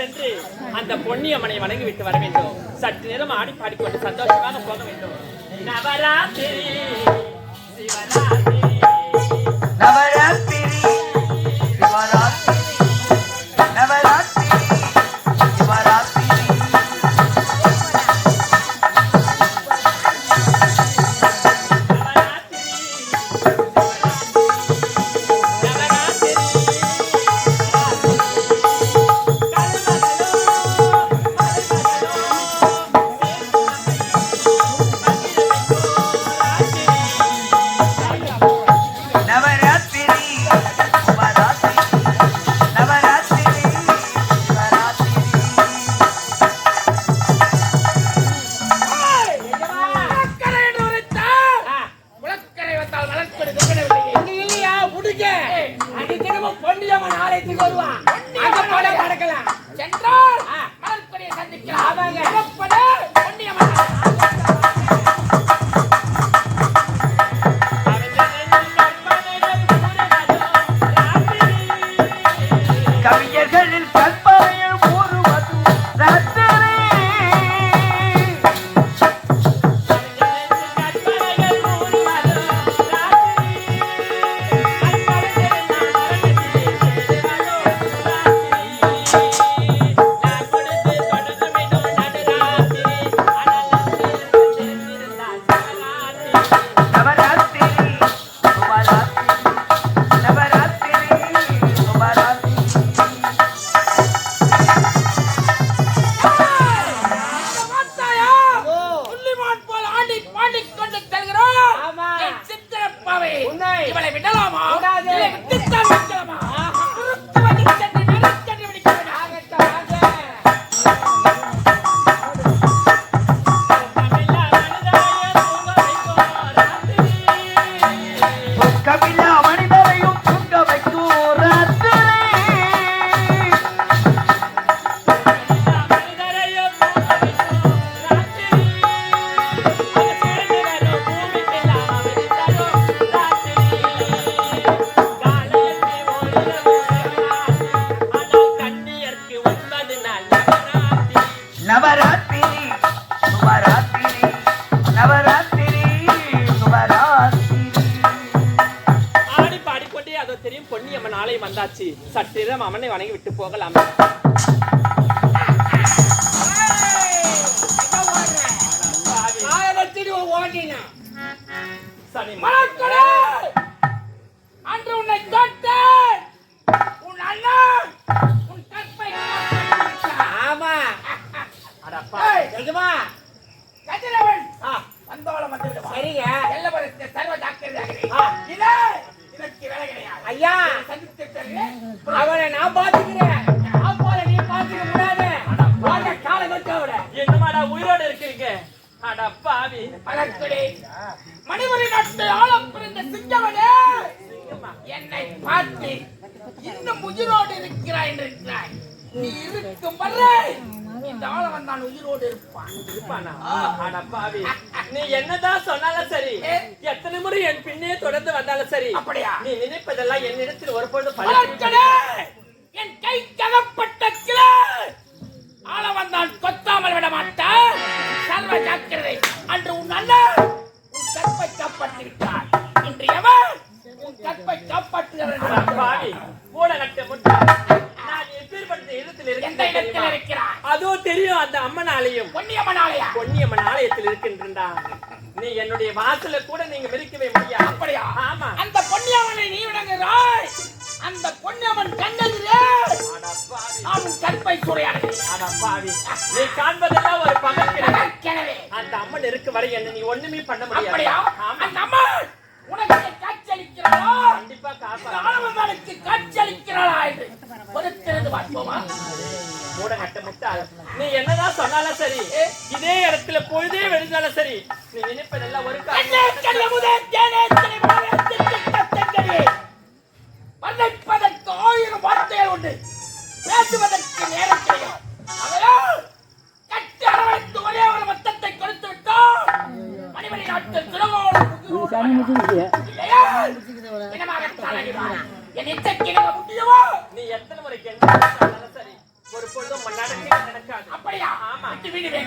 சென்று அந்த பொன்னியம்மனை வணங்கி விட்டு வர வேண்டும். சற்று நேரம் ஆடி பாடிக்கொண்டு சந்தோஷமாக போக வேண்டும். நவராத்திரி சிவராத்திரி. நவராத்திரி. சித்திரப்பாவை. இவளை விடலாமா? இல்லை பாடிக்கொண்டே அதோ தெரியும் பொன்னியம்மன் ஆலயம் வந்தாச்சு. சற்றிரம் அம்மனை வணங்கி விட்டு போகலாம். மலர்க்கடை அன்று உன்னை தொட்டேன் நான் பாத்துக்கிறேன். அப்போல நீ பாத்துக்க கூடாது. வாங்க காலை வச்சு அவட என்னமாடா உயிரோட இருக்கிறீங்க அடப்பாவி மலர்க்கடை மணிமணி நாட்டு ஆழம் புரிந்த சிங்கவனே என்னை பார்த்து இன்னும் உயிரோடு இருக்கிறாய் என்று இருக்கிறாய் நீ இருக்கும் வரை இந்த ஆளவன் தான் உயிரோடு இருப்பான். இருப்பானா? நீ என்னதான் சொன்னாலும் சரி எத்தனை முறை என் பின்னே தொடர்ந்து வந்தாலும் சரி அப்படியா? நீ நினைப்பதெல்லாம் என்னிடத்தில் ஒருபொழுது மலர்க்கடை என் கை ககப்பட்ட கிளை. ஆளவன் தான் கொத்தாமல் விட மாட்டான் சர்வ ஜாக்கிரதை. அன்று உன் அண்ணன் உன் கற்பை காப்பாற்றி விட்டார் இன்று எவன் உன் கற்பை காப்பாற்றுகிறான் அடப்பாவி கூட நட்ட முட்டை நான் எப்பேற்பட்ட இடத்தில் எந்த இடத்தில் இருக்கிறேன் இருக்கிறாய்? அதோ தெரியும் அந்த அம்மன் ஆலயம் பொன்னியம்மன் ஆலயா பொன்னியம்மன் ஆலயத்தில் இருக்கின்றா நீ என்னுடைய வாசல கூட நீங்க மிதிக்கவே முடியாது. அப்படியா? ஆமா. அந்த பொன்னியம்மனை நீ விளங்குகிறாய் அந்த பொன்னியம்மன் கண்ணெதிரே அடப்பாவி நான் உன் கற்பை சூறையாடுகிறேன் அடப்பாவி நீ காண்பதெல்லாம் ஒரு பகல் எனவே அந்த அம்மன் இருக்கு வரை என்ன நீ ஒண்ணுமே பண்ண முடியாது. அந்த அம்மன் உனக்கு காட்சியளிக்கிறாளா? கண்டிப்பா இந்த காப்பா ஆளவந்தானுக்கு காட்சியளிக்கிறாளா என்று பொறுத்திருந்து பார்ப்போமா? மூட கட்ட முட்டாள் நீ என்னதான் சொன்னாலும் சரி இதே இடத்துல பொழுதே விழுந்தாலும் சரி நீ நினைப்பதெல்லாம் ஒரு இணங்க முடியுமோ நீ எத்தனை முறை கேட்டாலும் சரி ஒரு பொழுதும் மன்ன கூடாது அப்படியா? ஆமா. விட்டு விடு